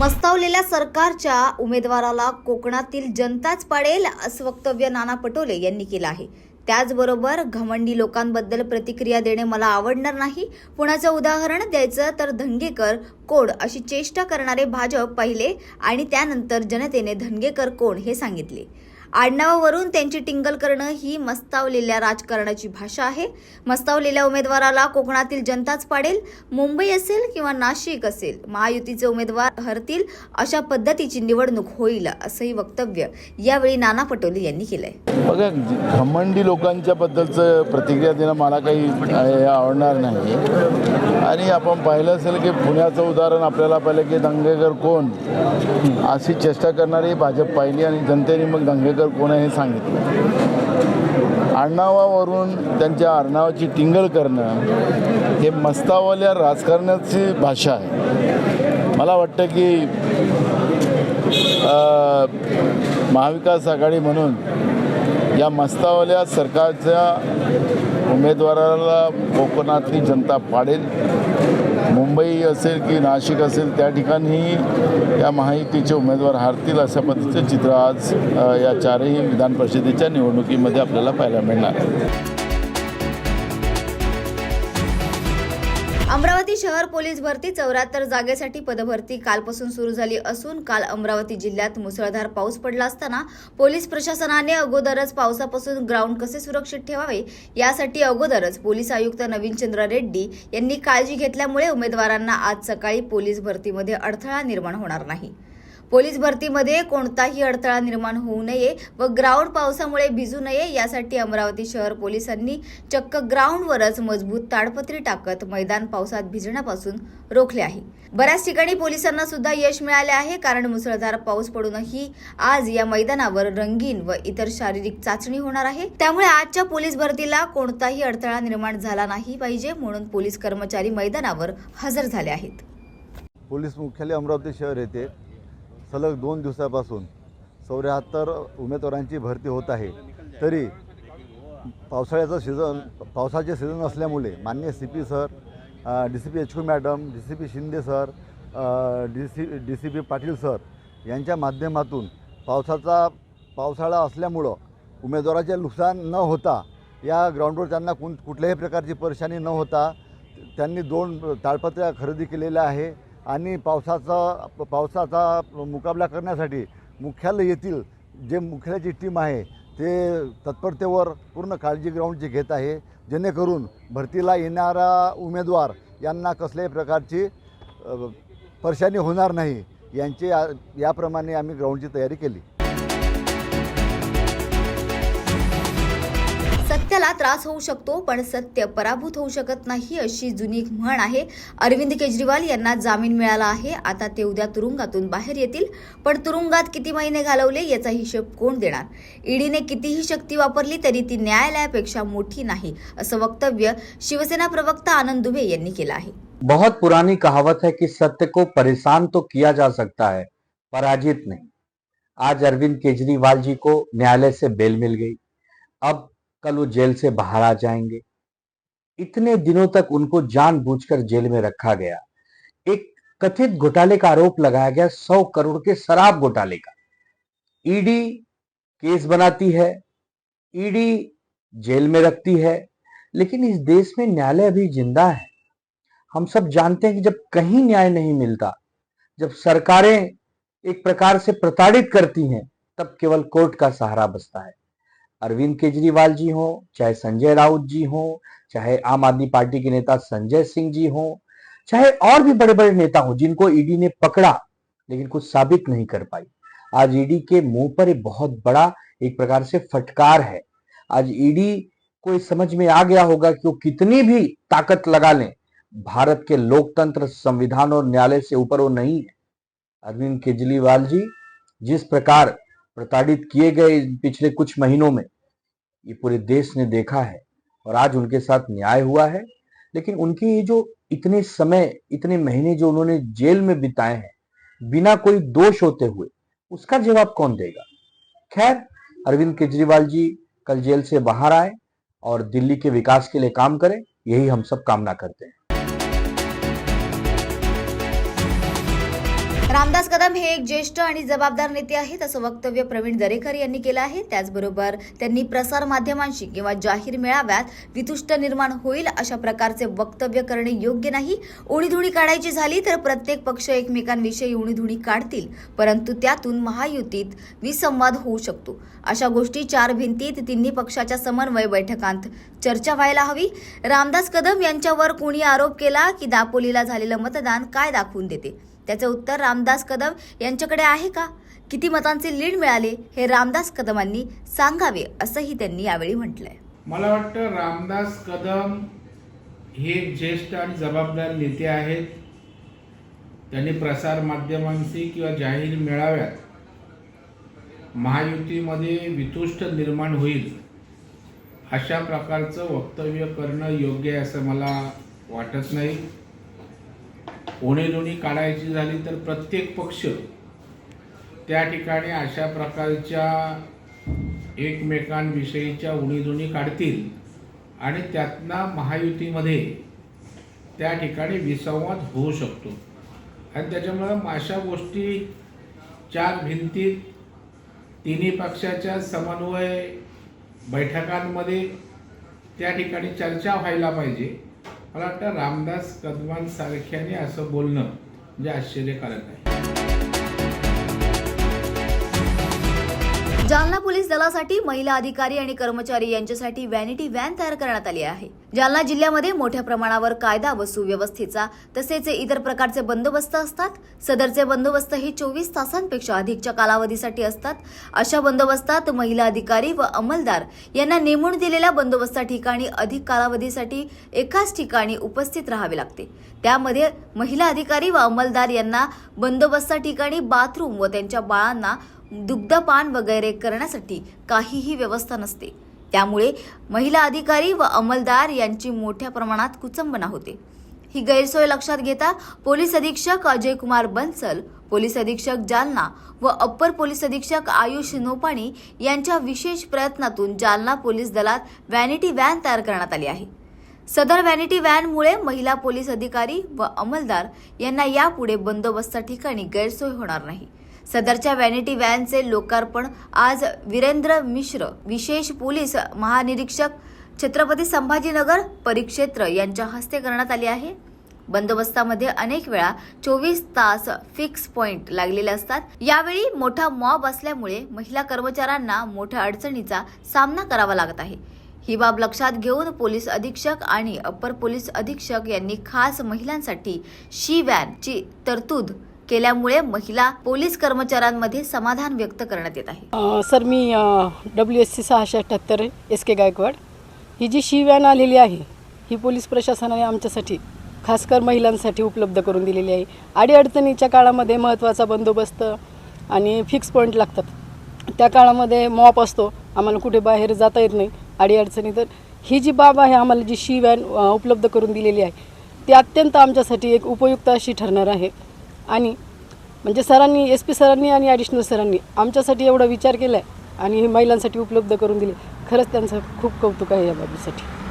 मस्तावलेल्या सरकारच्या उमेदवाराला कोकणातील जनताच पाडेल असं वक्तव्य नाना पटोले यांनी केलं आहे. त्याचबरोबर घमंडी लोकांबद्दल प्रतिक्रिया देणे मला आवडणार नाही. पुण्याचं उदाहरण द्यायचं तर धंगेकर कोण अशी चेष्टा करणारे भाजप पहिले आणि त्यानंतर जनतेने धनगेकर कोण हे सांगितले. आडनावावरून त्यांची टिंगल करणं ही मस्तावलेल्या राजकारणाची भाषा आहे. मस्तावलेल्या उमेदवाराला कोकणातील जनताच पाडेल मुंबई असेल किंवा नाशिक असेल महायुतीचे उमेदवार हरतील अशा पद्धतीची निवडणूक होईल असंही वक्तव्य यावेळी नाना पटोले यांनी केलंय. बघा घमंडी लोकांच्या बद्दलचं प्रतिक्रिया देणं मला काही आवडणार नाही. आणि आपण पाहिलं असेल की पुण्याचं उदाहरण आपल्याला पाहिलं की दंगेकर कोण? अशी चेष्टा करणारी भाजप पाहिली आणि जनतेने मग दंगेकर कोण आहे हे सांगितलं. आडनावावरून त्यांच्या आडनावाची टिंगल करणं हे मस्तावाल्या राजकारणाची भाषा आहे. मला वाटतं की महाविकास आघाडी म्हणून या मस्तावाल्या सरकारच्या उमेदवाराला कोकणातली जनता पाडेल. मुंबई असेल की नाशिक असेल त्या ठिकाणी या महायुतीचे उमेदवार हारतील अशा पद्धतीचं चित्र आज या चारही विधान परिषदेच्या निवडणुकीमध्ये आपल्याला पाहायला मिळणार. अमरावती शहर पोलीस भरती चौऱ्याहत्तर जागेसाठी पदभरती कालपासून सुरू झाली असून काल अमरावती जिल्ह्यात मुसळधार पाऊस पडला असताना पोलीस प्रशासनाने अगोदरच पावसापासून ग्राउंड कसे सुरक्षित ठेवावे यासाठी अगोदरच पोलीस आयुक्त नवीनचंद्र रेड्डी यांनी काळजी घेतल्यामुळे उमेदवारांना आज सकाळी पोलीस भरतीमध्ये अडथळा निर्माण होणार नाही. पोलीस भरतीमध्ये कोणताही अडथळा निर्माण होऊ नये व ग्राउंड पावसामुळे भिजू नये यासाठी अमरावती शहर पोलिसांनी चक्क ग्राउंडवरच मजबूत ताडपत्री टाकत मैदान पावसात भिजण्यापासून रोखले आहे. बऱ्याच ठिकाणी पोलिसांना सुद्धा यश मिळाले आहे कारण मुसळधार पाऊस पडूनही आज या मैदानावर रंगीन व इतर शारीरिक चाचणी होणार आहे. त्यामुळे आजच्या पोलीस भरतीला कोणताही अडथळा निर्माण झाला नाही पाहिजे म्हणून पोलीस कर्मचारी मैदानावर हजर झाले आहेत. पोलीस मुख्यालय अमरावती शहर येथे सलग दोन दिवसापासून चौऱ्याहत्तर उमेदवारांची भरती होत आहे. तरी पावसाळ्याचं सीझन पावसाचे सीझन असल्यामुळे मान्य C P sir D C P H Q madam D C P Shinde sir D C D C P Patil sir यांच्या माध्यमातून पावसाचा पावसाळा असल्यामुळं उमेदवाराचे नुकसान न होता या ग्राउंडवर त्यांना कोण कुठल्याही प्रकारची परेशानी न होता त्यांनी दोन ताडपत्र्या खरेदी केलेल्या आहे. आणि पावसाचा पावसाचा मुकाबला करण्यासाठी मुख्यालय येथील जे मुख्यालयाची टीम आहे ते तत्परतेवर पूर्ण काळजी ग्राउंडची घेत आहे. जेणेकरून भरतीला येणारा उमेदवार यांना कसल्याही प्रकारची परेशानी होणार नाही. यांची याप्रमाणे आम्ही ग्राउंडची तयारी केली. सत्याला त्रास होऊ शकतो पण सत्य पराभूत होऊ शकत नाही अशी जुनी म्हण आहे. अरविंद केजरीवाल यांना जामीन मिळाला आहे. आता ते उद्या तुरुंगातून बाहेर येतील. पण तुरुंगात किती महिने घालवले याचा हिशेब कोण देणार? ईडीने कितीही शक्ती वापरली तरी ती न्यायालयापेक्षा मोठी नाही असं वक्तव्य शिवसेना प्रवक्ता आनंद दुबे यांनी केलं आहे. बहुत पुरानी कहावत है कि सत्य को परेशान तो किया जा सकता है पराजित नहीं। आज अरविंद केजरीवाल जी को न्यायालय से बेल मिल गई। अब कल वो जेल से बाहर आ जाएँगे। इतने दिनों तक उनको जानबूझकर जेल में रखा गया। एक कथित घोटाले का आरोप लगाया गया सौ करोड़ के शराब घोटाले का। ईडी केस बनाती है, ईडी जेल में रखती है, लेकिन इस देश में न्यायालय अभी ज़िंदा है। हम सब जानते हैं कि जब कहीं न्याय नहीं मिलता, जब सरकारें एक प्रकार से प्रताड़ित करती हैं, तब केवल कोर्ट का सहारा बसता है। अरविंद केजरीवाल जी हो, चाहे संजय राउत जी हो, चाहे आम आदमी पार्टी के नेता संजय सिंह जी हो, चाहे और भी बड़े बड़े नेता हो, जिनको ईडी ने पकड़ा, लेकिन कुछ साबित नहीं कर पाई। आज ईडी के मुँह पर एक बहुत बड़ा एक प्रकार से फटकार है। आज ईडी को इस समझ में आ गया होगा कि वो कितनी भी ताकत लगा लें, भारत के लोकतंत्र, संविधान और न्यायालय से ऊपर वो नहीं है। अरविंद केजरीवाल जी, जिस प्रकार प्रताड़ित किए गए पिछले कुछ महीनों में। ये पूरे देश ने देखा है और आज उनके साथ न्याय हुआ है। लेकिन उनकी ये जो इतने समय, इतने महीने जो उन्होंने जेल में बिताए हैं, बिना कोई दोष होते हुए, उसका जवाब कौन देगा? खैर, अरविंद केजरीवाल जी कल जेल से बाहर आए और दिल्ली के विकास के लिए काम करें, यही हम सब कामना करते हैं। रामदास कदम हे एक ज्येष्ठ आणि जबाबदार नेते आहेत असं वक्तव्य प्रवीण दरेकर यांनी केलं आहे. त्याचबरोबर त्यांनी प्रसार माध्यमांशी किंवा जाहीर मेळाव्यात वितुष्ट निर्माण होईल अशा प्रकारचे वक्तव्य करणे योग्य नाही. उणीधुणी काढायची झाली तर प्रत्येक पक्ष एकमेकांविषयी उणीधुणी काढतील परंतु त्यातून महायुतीत विसंवाद होऊ शकतो. अशा गोष्टी चार भिंतीत तिन्ही पक्षाच्या समन्वय बैठकांत चर्चा व्हायला हवी. रामदास कदम यांच्यावर कोणी आरोप केला की दापोलीला झालेलं मतदान काय दाखवून देते? त्याचे उत्तर रामदास कदम यांच्याकडे आहे का? किती मतांचे लीड मिळाले हे रामदास कदमांनी सांगावे असंही त्यांनी यावेळी म्हटलंय. मला वाटतं रामदास कदम हे ज्येष्ठ आणि जबाबदार नेते आहेत. त्यांनी प्रसार माध्यमांशी किंवा जाहीर मेळाव्यात महायुतीमध्ये वितुष्ट निर्माण होईल अशा प्रकारचं वक्तव्य करणं योग्य आहे असं मला वाटत नाही. उणीधुणी काढायची झाली तर प्रत्येक पक्ष त्या ठिकाणी अशा प्रकारच्या एकमेकांविषयीच्या उणीधुणी काढतील. आणि त्यातनं महायुतीमध्ये त्या ठिकाणी विसंवाद होऊ शकतो. आणि त्याच्यामुळं अशा गोष्टी चार भिंतीत तिन्ही पक्षाच्या समन्वय बैठकांमध्ये त्या ठिकाणी चर्चा व्हायला पाहिजे. मला वाटतं रामदास कदमांसारख्याने असं बोलणं म्हणजे आश्चर्यकारक आहे. जालना पोलीस दलासाठी महिला अधिकारी आणि कर्मचारी यांच्यासाठी व्हॅनिटी व्हॅन तयार करण्यात आली आहे. जालना जिल्ह्यामध्ये मोठ्या प्रमाणावर कायदा व सुव्यवस्थेचा तसेच इतर प्रकारचे बंदोबस्त असतात. सदरचे बंदोबस्त हे चोवीस तासांपेक्षा अधिकच्या कालावधीसाठी असतात. अशा बंदोबस्तात महिला अधिकारी व अंमलदार यांना नेमून दिलेल्या बंदोबस्ता ठिकाणी अधिक कालावधीसाठी एकाच ठिकाणी उपस्थित राहावे लागते. त्यामध्ये महिला अधिकारी व अंमलदार यांना बंदोबस्ता ठिकाणी बाथरूम व त्यांच्या बाळांना दुग्धपान वगैरे करण्यासाठी काहीही व्यवस्था नसते. त्यामुळे महिला अधिकारी व अंमलदार यांची मोठ्या प्रमाणात कुचंबना होते. ही गैरसोय लक्षात घेता पोलीस अधीक्षक अजय कुमार बन्सल पोलीस अधीक्षक जालना व अप्पर पोलीस अधीक्षक आयुष नोपाणी यांच्या विशेष प्रयत्नातून जालना पोलीस दलात व्हॅनिटी व्हॅन तयार करण्यात आली आहे. सदर व्हॅनिटी व्हॅनमुळे महिला पोलीस अधिकारी व अंमलदार यांना यापुढे बंदोबस्त ठिकाणी गैरसोय होणार नाही. सदरच्या व्हॅनिटी व्हॅनचे लोकार्पण. आज वीरेंद्र मिश्र विशेष पोलीस महानिरीक्षक छत्रपती संभाजीनगर परिक्षेत्र यांच्या हस्ते करण्यात आले आहे. बंदोबस्तामध्ये अनेक वेळा चोवीस तास फिक्स पॉइंट लागलेले असतात. यावेळी मोठा मॉब असल्यामुळे महिला कर्मचाऱ्यांना मोठ्या अडचणीचा सामना करावा लागत आहे. ही बाब लक्षात घेऊन पोलीस अधीक्षक आणि अप्पर पोलीस अधीक्षक यांनी खास महिलांसाठी शी व्हॅनची तरतूद केल्यामुळे महिला पोलीस कर्मचाऱ्यांमध्ये समाधान व्यक्त करण्यात येत आहे. सर मी डब्ल्यू एस सी सहाशे अठ्ठ्याहत्तर एस के गायकवाड. ही जी शी व्हॅन आलेली आहे ही पोलीस प्रशासनाने आमच्यासाठी खासकर महिलांसाठी उपलब्ध करून दिलेली आहे. अडीअडचणीच्या काळामध्ये महत्त्वाचा बंदोबस्त आणि फिक्स पॉईंट लागतात. त्या काळामध्ये मॉप असतो आम्हाला कुठे बाहेर जाता येत नाही अडीअडचणी. तर ही जी बाब आहे आम्हाला जी शी व्हॅन उपलब्ध करून दिलेली आहे ती अत्यंत आमच्यासाठी एक उपयुक्त अशी ठरणार आहे. आणि म्हणजे सरांनी एस पी सरांनी आणि ॲडिशनल सरांनी आमच्यासाठी एवढा विचार केला आहे आणि हे महिलांसाठी उपलब्ध करून दिले. खरंच त्यांचं खूप कौतुक आहे या बाबीसाठी.